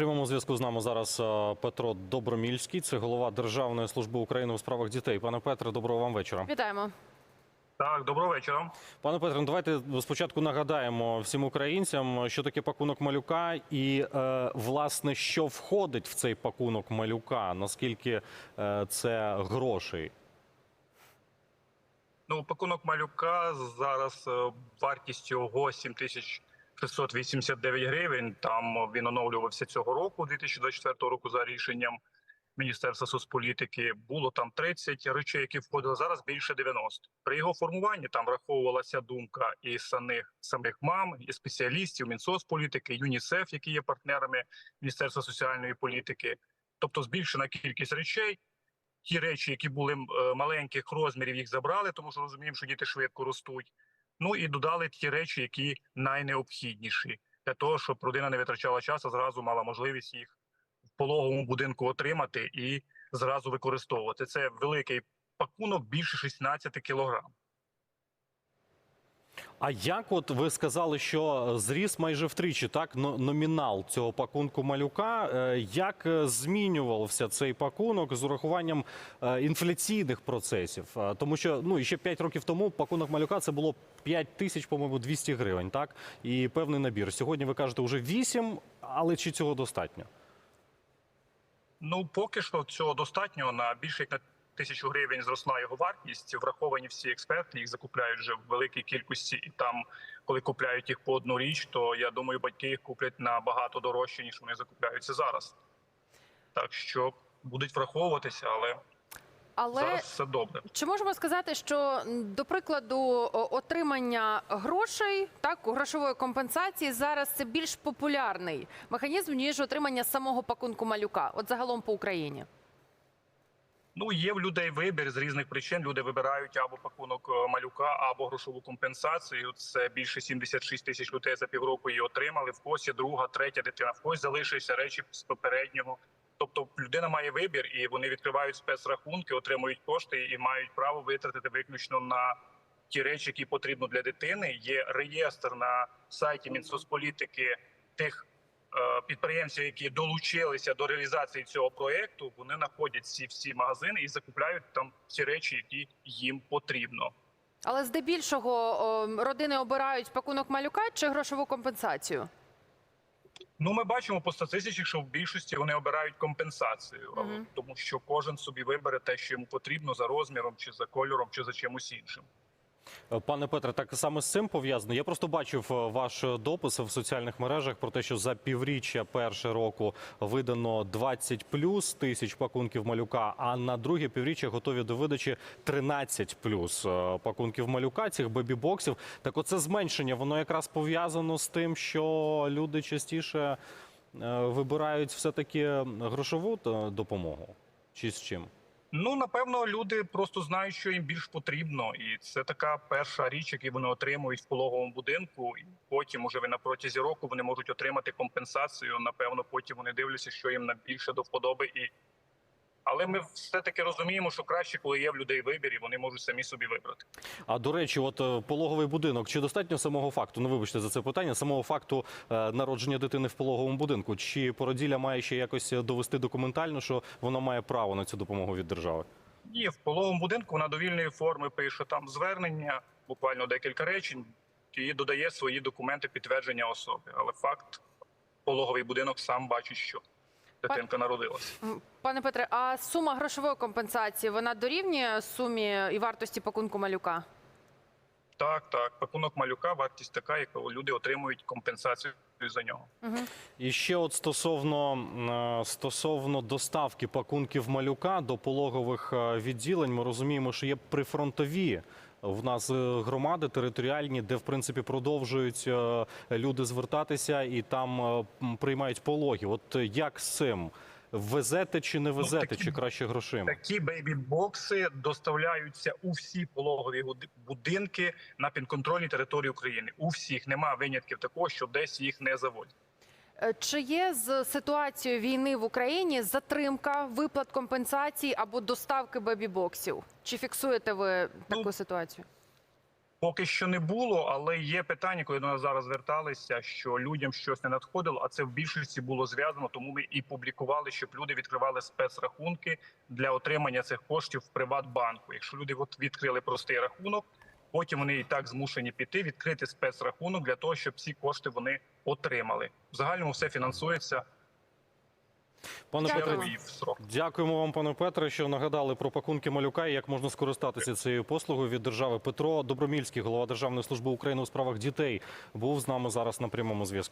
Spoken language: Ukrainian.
прямому зв'язку з нами зараз е, Петро Добромільський, це голова Державної служби України у справах дітей. Пане Петре, доброго вам вечора. Вітаємо. Так, доброго вечора. Пане Петре, ну, давайте спочатку нагадаємо всім українцям, що таке пакунок малюка, і е, власне що входить в цей пакунок малюка, наскільки е, це грошей. Ну, пакунок малюка зараз е, вартість його 7689 гривень. Там він оновлювався цього року, 2024 року, за рішенням Міністерства соцполітики. Було там 30 речей, які входили. Зараз більше 90. При його формуванні там враховувалася думка і самих самих мам, і спеціалістів, Мінсоцполітики, ЮНІСЕФ, які є партнерами Міністерства соціальної політики. Тобто збільшена кількість речей. Ті речі, які були е, маленьких розмірів, їх забрали, тому що розуміємо, що діти швидко ростуть. Ну і додали ті речі, які найнеобхідніші для того, щоб родина не витрачала часу, зразу мала можливість їх в пологовому будинку отримати і зразу використовувати. Це великий пакунок більше 16 кілограм. А як от ви сказали, що зріс майже втричі, так номінал цього пакунку малюка? Е, Як е, змінювався цей пакунок з урахуванням е, інфляційних процесів? Тому що ну ще 5 років тому пакунок малюка це було 5 тисяч, по-моєму, 200 гривень, так і певний набір. Сьогодні ви кажете вже 8, але чи цього достатньо? Ну поки що цього достатньо на більше як на тисячу гривень зросла його вартість. Враховані всі експерти, їх закупляють вже в великій кількості, і там, коли купляють їх по одну річ, то я думаю, батьки їх куплять набагато дорожче, ніж вони закупляються зараз. Так що будуть враховуватися, але, Але зараз все добре. чи можемо сказати, що до прикладу отримання грошей, так грошової компенсації зараз це більш популярний механізм ніж отримання самого пакунку малюка? От загалом по Україні. Ну є в людей вибір з різних причин. Люди вибирають або пакунок е, малюка, або грошову компенсацію. Це більше 76 тисяч людей за півроку її отримали. В є друга, третя дитина, в когось залишилися речі з попереднього. Тобто людина має вибір, і вони відкривають спецрахунки, отримують кошти і мають право витратити виключно на ті речі, які потрібно для дитини. Є реєстр на сайті Мінсоцполітики тих підприємців, які долучилися до реалізації цього проекту. Вони знаходять ці всі магазини і закупляють там ці речі, які їм потрібно. Але здебільшого родини обирають пакунок малюка чи грошову компенсацію. Ну, ми бачимо по статистиці, що в більшості вони обирають компенсацію, Мгм. але тому що кожен собі вибере те, що йому потрібно за розміром, чи за кольором, чи за чимось іншим. Пане Петре, так саме з цим пов'язано. Я просто бачив е, ваш допис в соціальних мережах про те, що за півріччя першого року видано 20 плюс тисяч пакунків малюка, а на друге півріччя готові до видачі 13 плюс е, пакунків малюка, цих бебі-боксів. Так оце зменшення, воно якраз пов'язано з тим, що люди частіше е, вибирають все-таки грошову е, допомогу. Чи з чим? Ну напевно, люди просто знають, що їм більш потрібно, і це така перша річ, яку вони отримують в пологовому будинку. І потім, уже на протязі року, вони можуть отримати компенсацію. Напевно, потім вони дивляться, що їм найбільше до вподоби. І але ми все таки розуміємо, що краще, коли є в людей вибір, і вони можуть самі собі вибрати. А до речі, от е, пологовий будинок, чи достатньо самого факту? Ну вибачте за це питання, самого факту е, народження дитини в пологовому будинку? Чи породілля має ще якось довести документально, що вона має право на цю допомогу від держави? Ні, в пологовому будинку вона довільної форми пише там звернення, буквально декілька речень, і додає свої документи підтвердження особи. Але факт, пологовий будинок сам бачить, що дитинка народилася. Пане Петре, а сума грошової компенсації вона дорівнює сумі і вартості пакунку малюка? Так, так, пакунок малюка, вартість така, яку люди отримують компенсацію за нього. Угу. І ще от стосовно, е, стосовно доставки пакунків малюка до пологових е, відділень, ми розуміємо, що є прифронтові. В нас е, громади територіальні, де в принципі продовжують е, люди звертатися і там е, приймають пологи. От як з цим? Везете чи не везете, такі- чи краще грошима? Такі бейбі-бокси доставляються у всі пологові будинки на підконтрольній території України. У всіх немає винятків такого, що десь їх не заводять. Е, Чи є з ситуацією війни в Україні затримка виплат компенсацій або доставки бебі-боксів? Чи фіксуєте ви таку Ну, ситуацію? Поки що не було, але є питання, коли до нас зараз зверталися, що людям щось не надходило, а це в більшості було зв'язано. Тому ми і публікували, щоб люди відкривали спецрахунки для отримання цих коштів в Приватбанку. Якщо люди відкрили простий рахунок, потім вони і так змушені піти відкрити спецрахунок для того, щоб ці кошти вони отримали. В загальному все фінансується Пане Петре. Дякуємо вам, пане Петре, що нагадали про пакунки малюка і як можна скористатися цією послугою від держави. Петро Добромільський, голова Державної служби України у справах дітей, був з нами зараз на прямому зв'язку.